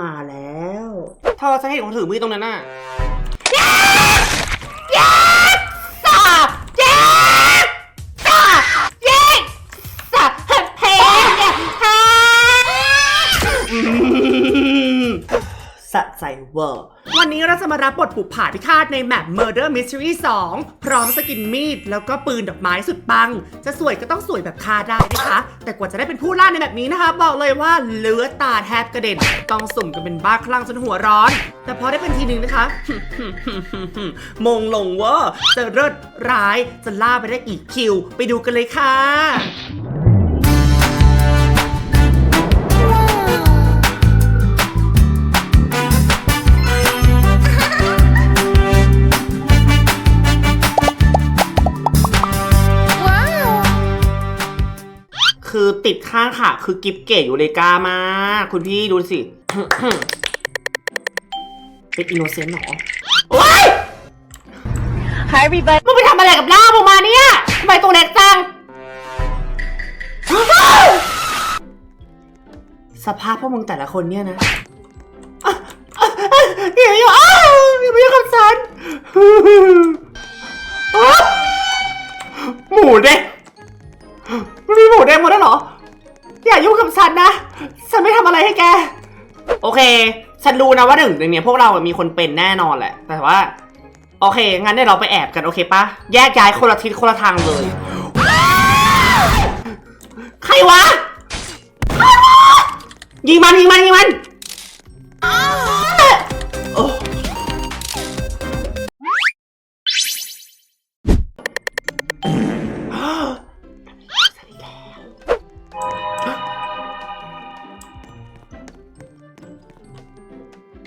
มาแล้วเธอฉันเห็นคนถือมีดตรงนั้นน่ะสาเจ๊สาเจ๊สาเพลงเนี่ยฮะอืมสะใจเวอร์ วันนี้เราจะมารับบทผูกผาพิฆาตในแมป Murder Mystery 2 พร้อมสกินมีด แล้วก็ปืนดอกไม้สุดปัง จะสวยก็ต้องสวยแบบคาได้นะคะ แต่กว่าจะได้เป็นผู้ล่าในแบบนี้นะคะ บอกเลยว่าเลือตาแทบกระเด็น ต้องสุ่มกันเป็นบ้าคลั่งจนหัวร้อน แต่พอได้เป็นทีนึงนะคะ มงลงเวอร์จะเลิศร้ายจะล่าไปได้กี่คิว ไปดูกันเลยค่ะ คือติดข้างค่ะ คือกิฟเก๋อยู่เลยกามากคุณพี่ดูสิ เป็นอินโนเซนต์เหรอโอ๊ย Hi everybody มึงไปทำอะไรกับล่ามออกมาเนี่ยทำไมตัวเล็กจัง สภาพพวกมึงแต่ละคนเนี่ยนะเดี๋ยวอยู่อ้าวอย่ามายุ่งกับฉันอ้าวหมูเด้ง มันมีหมูเด้งหมดแล้วเหรอ อย่ายุ่งกับฉันนะ ฉันไม่ทำอะไรให้แก โอเค ฉันรู้นะว่าหนึ่งในเนี้ยพวกเราอะมีคนเป็นแน่นอนแหละ แต่ว่า โอเค งั้นเดี๋ยวเราไปแอบกันโอเคปะ แยกย้ายคนละทิศคนละทางเลย ใครวะยิงมันยิงมันยิงมัน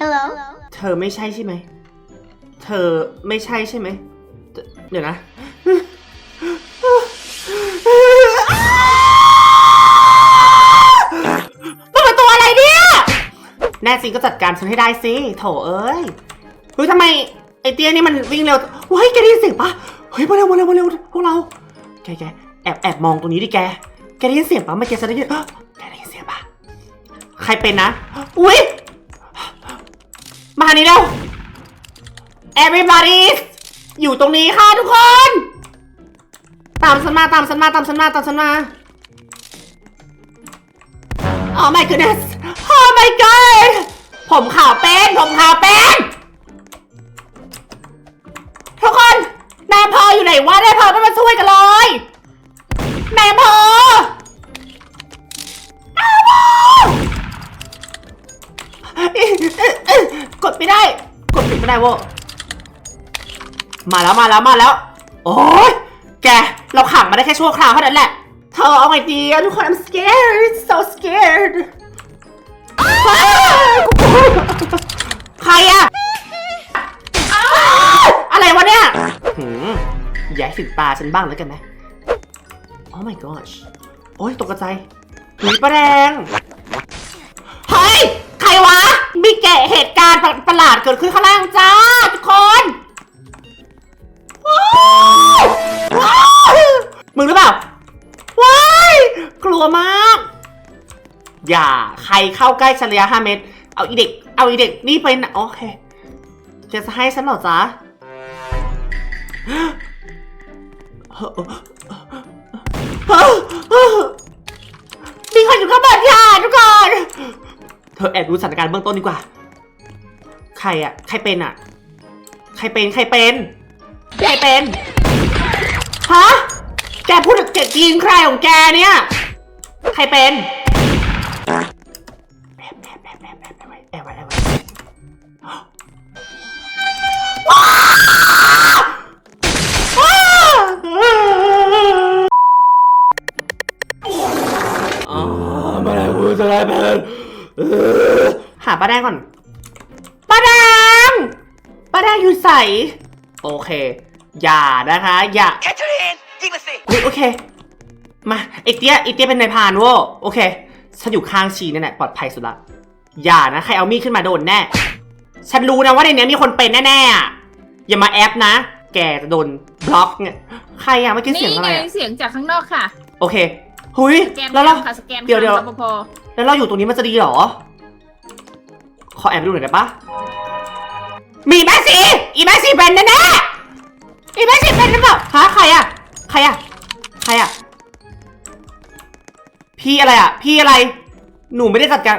Hello เธอไม่ใช่ใช่ไหม เธอไม่ใช่ใช่ไหม เดี๋ยวนะเปิดประตูอะไรเนี่ย แน่จริงก็จัดการฉันให้ได้สิ โถเอ้ยเฮ้ยทำไมไอเตี้ยนี่มันวิ่งเร็วเฮ้ยแกได้ยินเสียงปะเฮ้ยมาเร็วมาเร็วมาเร็วพวกเรา แกแกแอบแอบมองตรงนี้ดิแก แกได้ยินเสียงปะเมื่อกี้ฉันได้ยินแกได้ยินเสียงปะใครเป็นนะ อุ้ย ทางนี้เร็ว everybody อยู่ตรงนี้ค่ะทุกคน ตามฉันมาตามฉันมาตามฉันมาตามฉันมา Oh my goodness Oh my god ผมขาวเป็นผมขาวเป็นทุกคนนายพออยู่ไหนวะนายอำพอไม่มาช่วยกันเลยนายพอ ไม่ได้เวะมาแล้วมาแล้วมาแล้ว โอ้ยแก เราขังมาได้แค่ชั่วคราวเท่านั้นแหละ เธอเอาไงดีอะทุกคน I'm scared so scared อ้าวใครอะอ้าวอะไรวะเนี่ยหืมอย่าให้ถึงตาฉันบ้างแล้วกันนะ Oh my gosh โอ้ยตกใจหนีประแดง เฮ้ย ใครวะมีแกะเหตุการณ์ประหลาดเกิดขึ้นข้างล่างจ้าทุกคนมึงหรือเปล่า ว้ายกลัวมาก อย่าใครเข้าใกล้ฉันระยะห้าเมตร เอาอีเด็ก เอาอีเด็กนี่ไปนะโอเคจะให้ฉันหรอจ๊ะมีคนอยู่ข้างบนค่ะทุกคน เธอแอบดูสถานการณ์เบื้องต้นดีกว่า ใครอะใครเป็นอะใครเป็น ใครเป็น ใครเป็น ฮะ แกพูดถึงเจ็ดจีนใครของแกเนี่ย ใครเป็นแอบแอบแอบแอบแอบแอบไว้แอบไว้แอบไว้อ๋อมาแล้วกูจะได้เป็น หาป้าแดงก่อนป้าแดงป้าแดงอยู่ใส โอเค อย่านะคะ อย่าแคทเธอรีนยิงมาสิอุ๊ยโอเค มาไอเตี้ยไอเตี้ยเป็นนายพรานเว้ยโอเคฉันอยู่ข้างชีนี่แหละปลอดภัยสุดละอย่านะใครเอามีดขึ้นมาโดนแน่ ฉันรู้นะว่าในเนี้ยมีคนเป็นแน่ๆอะอย่ามาแอปนะ แกจะโดนบล็อกเนี่ยใครอะเมื่อกี้เสียงนี่อะไรไงอะเสียงจากข้างนอกค่ะ โอเค หุยสแกนแล้วเราค่ะสแกนเดี๋ยวเดี๋ยวรปภ แล้วเราอยู่ตรงนี้มันจะดีเหรอ ขอแอบดูหน่อยได้ปะมีแม่สีอีแม่สีเป็นแน่ๆอีแม่สีเป็นหรือเปล่าฮะใครอะใครอะใครอะพี่อะไรอะพี่อะไร หนูไม่ได้จัดการ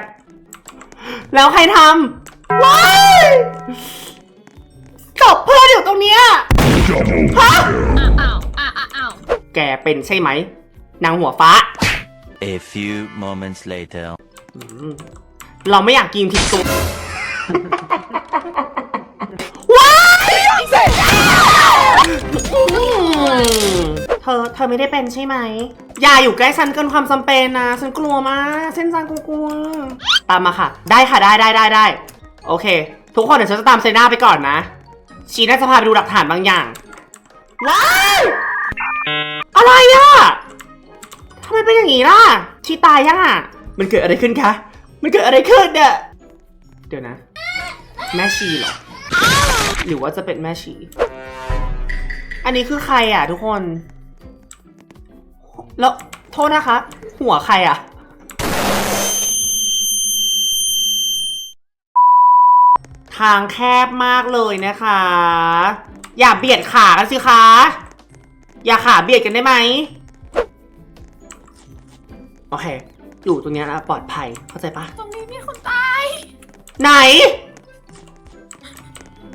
แล้วใครทำว้ายศพเพื่อนอยู่ตรงเนี้ยฮะอ้าอ้าวอ้าวอ้าวแกเป็นใช่ไหมนางหัวฟ้า A few moments later. อืมเราไม่อยากกินผิดตัวว้ายอืมเธอเธอไม่ได้เป็นใช่ไหม อย่าอยู่ใกล้ฉันเกินความจำเป็นนะ ฉันกลัวมากเส้นจังกลัวๆตามมาค่ะ ได้ค่ะได้ได้ได้ได้ โอเค ทุกคนเดี๋ยวฉันจะตามเซน่าไปก่อนนะ ชีน่าจะพาไปดูหลักฐานบางอย่าง ว้ายอะไรอะทำไมเป็นอย่างนี้ล่ะชีตายยังอะ มันเกิดอะไรขึ้นคะ มันเกิดอะไรขึ้นเนี่ยเดี๋ยวนะ แม่ชีเหรอ หรือว่าจะเป็นแม่ชี อันนี้คือใครอะ ทุกคน แล้วโทษนะคะ หัวใครอะทางแคบมากเลยนะคะ อย่าเบียดขากันสิคะ อย่าขาเบียดกันได้ไหม โอเค อยู่ตรงเนี้ยนะปลอดภัย เข้าใจปะ ตรงนี้มีคนตาย ไหน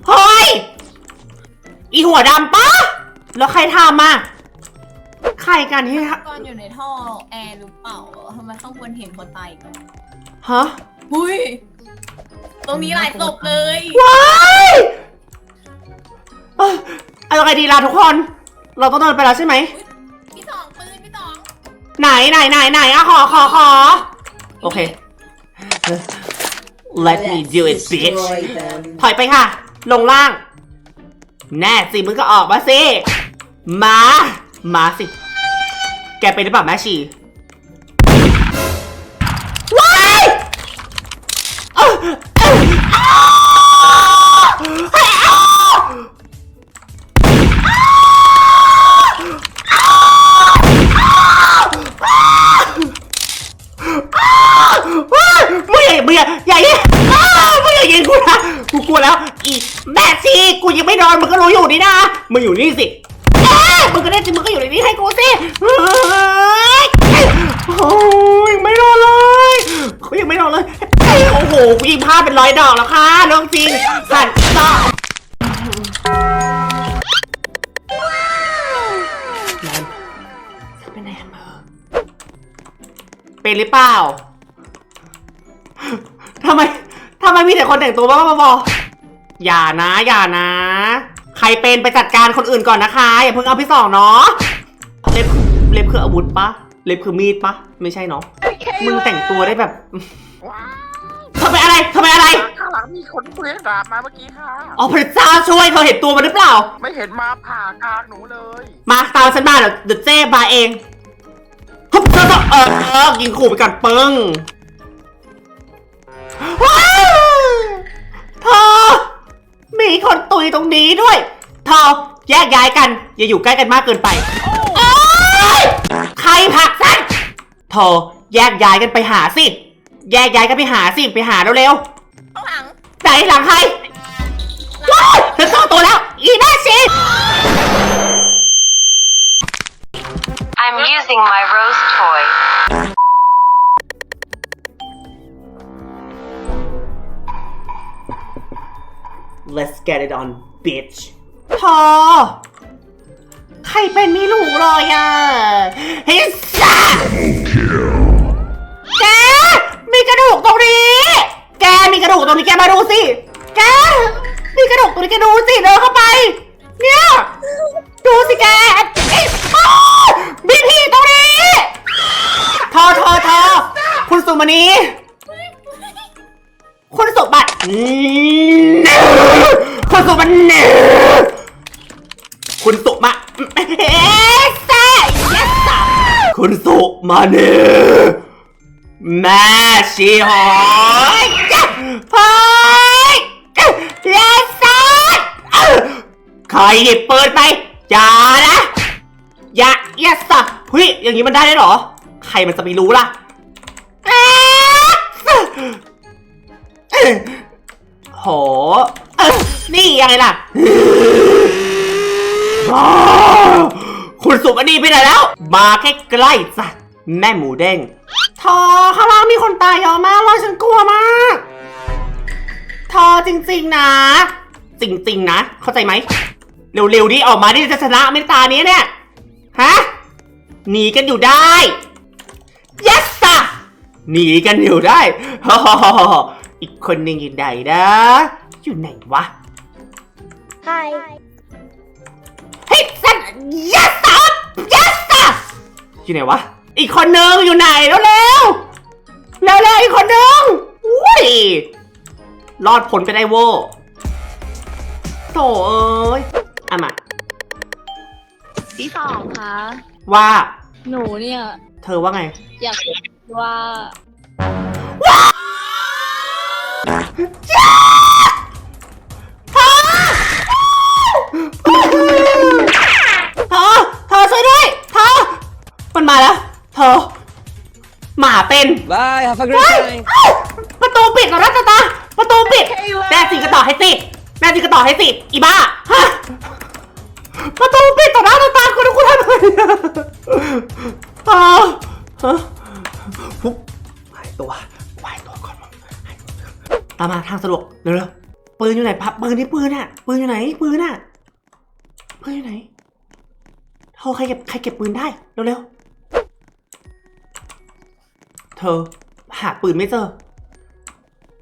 เฮ้ยอีหัวดำปะแล้วใครทำอะใครกันที่ทตอนอยู่ในท่อแอร์หรือเปล่าทำไมข้างบนเห็นคนตายอีกแล้วำฮะหุ้ย ตรงนี้หลายศพเลย ว้ายเอ้ยเอายังไงดีล่ะทุกคน เราต้องเดินไปแล้วใช่ไหมพี่สองปืนพี่สอง ไหนไหนไหนไหนอะขอขอขอโอเค Let me do it bitch ถอยไปค่ะ ลงล่าง แน่สิมึงก็ออกมาสิ มา มาสิ แกเป็นหรือเปล่าแม่ชี มึงอยู่นี่สิเอ๊ะมึงก็ได้จริงมึงก็อยู่ในนี้ให้กูสิเฮ้ยโอ้ยยังไม่นอนเลยเขายังไม่นอนเลยเอ้ยโอ้โหกูยิงผ้าเป็นร้อยดอกแล้วค่ะเรื่องจริงสั่นต่อแนนเป็นแนนเบอร์เป็นหรือเปล่าทำไมทำไมมีแต่คนแต่งตัวบ้าๆบอๆอย่านะ อย่านะใค รเป็นไปจัดการคนอื่นก่อนนะคะ อย่าเพิ่งเอาพี่สองเนาะเล็บเล็บคืออาวุธปะเล็บคือมีดปะไม่ใช่เนาะมึงแต่งตัวได้แบบว้าวทำไมอะไรทำไมอะไร ข้างหลังมีคนเปลี่ยนดาบมาเมื่อกี้ค่ะ อ๋อพระเจ้าช่วยเธอเห็นตัวมันหรือเปล่า ไม่เห็นมาผ่ากลางหนูเลย มาตามฉันมาเดี๋ยวเดี๋ยวเจ๊มาเองฮึบเธอต้องเออเออยิงขู่ไปก่อนปึ้งว้าวเธอมีคนตุยตรงนี้ด้วยเธ อ แยกย้ายกัน อย่าอยู่ใกล้กันมากเกินไปเอ้ยใครผลักฉันเธอแยกย้ายกันไปหาสิ แยกย้ายกันไปหาสิ ไปหาเร็วข้างหลังๆไหนหลังใครว้าวเธอเข้าตัวแล้ว อีแม่ชี I'm using my rose toy. Let's get it on bitch พอ ใครเป็นไม่รู้เลยอะเฮ้ยซ่าแก มีกระดูกตรงนี้ แกมีกระดูกตรงนี้แกมาดูสิ แก มีกระดูกตรงนี้แกดูสิเดินเข้าไป เนี่ย ดูสิแกเอ้ยอ้าวมีผีตรงนี้เธอเธอเธอคุณสุมณี คุณสุบัติ คุณสุบัติ คุณสุมาเนแม่ชีหอยเฮ้ยยสัตใครหยิบปืนไปอย่านะอย่าอย่าสัตเฮ้ยอย่างนี้มันได้ได้หรอ ใครมันจะไปรู้ล่ะโหอนี่ยังไงล่ะ คุณสุปนีไปไหนแล้ว มาใกล้ๆจ้ะแม่หมูเด้งทอข้างล่างมีคนตายเยอะมากเลยฉันกลัวมากทอจริง ๆ นะ จริง ๆ นะ เข้าใจไหม เร็วๆดิออกมาดิจะชนะเมตตานี้เนี่ยฮะหนีกันอยู่ได้ yes จ้ะหนีกันอยู่ได้อีกคนหนึ่งอยู่ไหนนะ อยู่ไหนวะ Hi เฮ้ยสัน yes จ้ะ yes จ้ะอยู่ไหนวะ อีกคนหนึ่งอยู่ไหนแล้วเร็วเร็วเร็วๆอีกคนหนึ่งอุ้ยรอดพ้นไปได้โว้โถเอ้ยอามาที่สองคะว่า หนูเนี่ย เธอว่าไง อยากว่า เธอเธอช่วยด้วยเธอมันมาแล้วเธอหมาเป็น Bye, have a เฮ้ great ย time. เอ้าประตูปิดแล้วนะตาตาประตูปิดแน่จริงก็ต่อให้สิแน่จริงก็ต่อให้สิอีบ้าฮะประตูปิดต่อหน้าต่อตาคุณคุณทำอะไรอะเออฮะปุ๊บหายตัวหายตัวก่อนหายตัวตามมาทางสะดวกเร็วๆปืนอยู่ไหนพับปืนที่ปืนน่ะปืนอยู่ไหนปืนน่ะปืนอยู่ไหน เธอใครเก็บใครเก็บปืนได้ เร็วๆ เธอ หาปืนไม่เจอ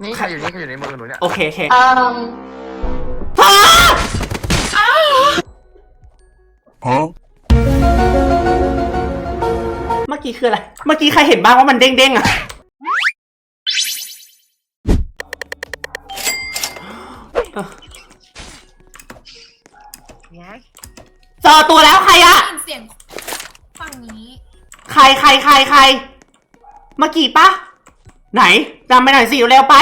นี่ใครอยู่นี่ใครอยู่ในมือหนูเนี่ยโอเคโอเค Um, เธอเมื่อกี้คืออะไร เมื่อกี้ใครเห็นบ้างว่ามันเด้งๆอะเจอตัวแล้วใครอะได้ยินเสียงฝั่งนี้ ใครใครใครใครเมื่อกี้ปะไหนจำไปหน่อยสิเร็วๆไป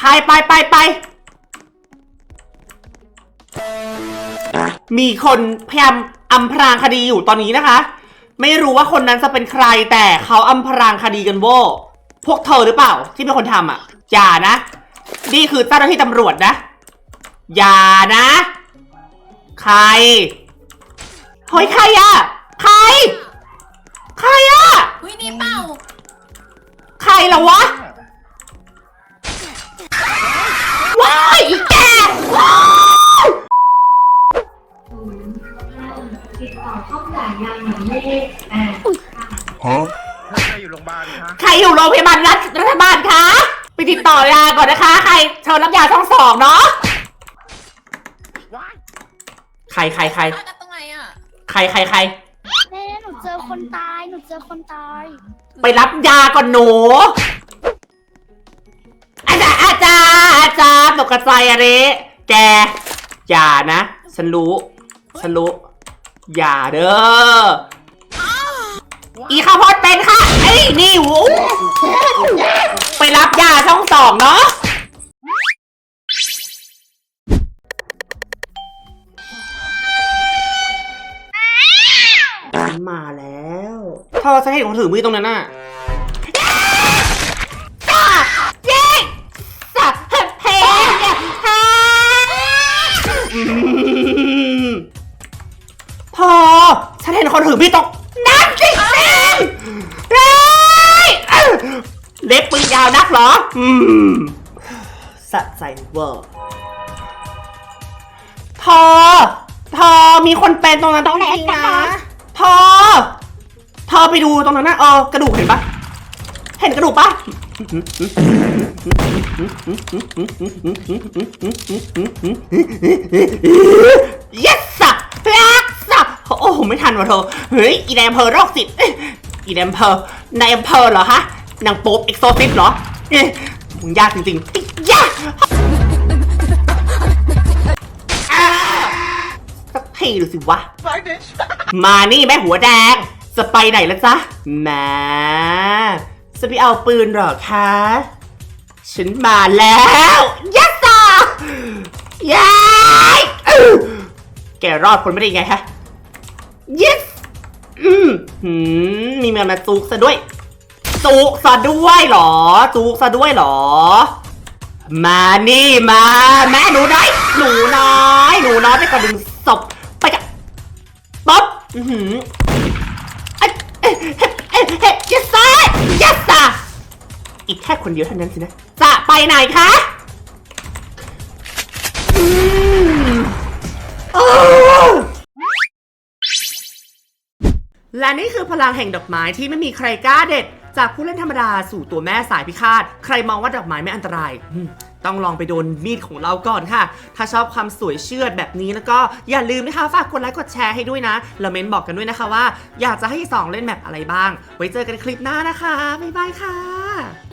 ไปไปไปไป มีคนพยายามอำพรางคดีอยู่ตอนนี้นะคะ ไม่รู้ว่าคนนั้นจะเป็นใครแต่เขาอำพรางคดีกันโว้พวกเธอหรือเปล่า ที่เป็นคนทำอะ อย่านะ นี่คือเจ้าหน้าที่ตำรวจนะ อย่านะ ใครเฮ้ยใครอะใคร ใครอะอุ้ยนี่เปล่าใครเหรอวะว้ายอีแกว้ายเธออยู่โรงพยาบาลคะใครอยู่โรงพยาบาลรัฐรัฐบาลคะ ไปติดต่อยาก่อนนะคะ ใครเชิญรับยาช่องสองเนาะ ว้าย ใค รใครใครตายกันตรงไหนอะใครใครใคร แม่หนูเจอคนตาย หนูเจอคนตาย ไปรับยาก่อนหนู อาจารย์อาจารย์อาจารย์ตกกระจายอะไรแก อย่านะ ฉันรู้ ฉันรู้ อย่าเด้อ อีข้าวโพดเป็นค่ะ ไอ้ยนี่วูไปรับยาช่องสองเนาะ เธอฉันเห็นคนถือมีดตรงนั้นน่ะจ้าเจ๊สับเพลงเนี่ยฮะอืมพอฉันเห็นคนถือมีดตรงนั้นจริงๆเฮ้ยเอ้าเล็บปืนยาวนักเหรอ อืมสะใจเวอร์พอพอมีคนเป็นตรงนั้นต้องจริงๆนะพอ พอไปดูตรงนั้นนะเออกระดูกเห็นปะเห็นกระดูกปะ yes สับยักสับโอ้โหไม่ทันว่ะเธอเฮ้ยอีนายอำเภอโรคจิตอ้ยอีนายอำเภอนายอำเภอเหรอฮะนางโป๊บเอ็กโซซิสเหรอเอ๊ะมึงยากจริงๆยากสักทีดูสิวะมานี่แม่หัวแดง จะไปไหนละจ๊ะแมาจะไปเอาปืนหรอคะ ฉันมาแล้วยัสซาย้ายแกรอดพ้นไม่ได้ไงฮะ yes อืมหืมมีแมวมาจูกซะด้วยจุกซะด้วยหรอจุกซะด้วยหรอ มานี่มา แม่หนูน้อยหนูน้อยหนูน้อยไปกระดึงศพไปกับป๊อบอือ ยัสซ่ายัสซ่าอีกแค่คนเดียวเท่านั้นสินะ จะไปไหนคะและนี่คือพลังแห่งดอกไม้ที่ไม่มีใครกล้าเด็ด จากผู้เล่นธรรมดาสู่ตัวแม่สายพิฆาต ใครมองว่าดอกไม้ไม่อันตรายอืมต้องลองไปโดนมีดของเราก่อนค่ะ ถ้าชอบความสวยเชื่อดแบบนี้แล้วก็อย่าลืมนะคะฝากกดไลค์กดแชร์ให้ด้วยนะแล้วเม้นบอกกันด้วยนะคะว่า อยากจะให้สองเล่นแบบอะไรบ้าง ไว้เจอกันคลิปหน้านะคะ บ๊ายบายค่ะ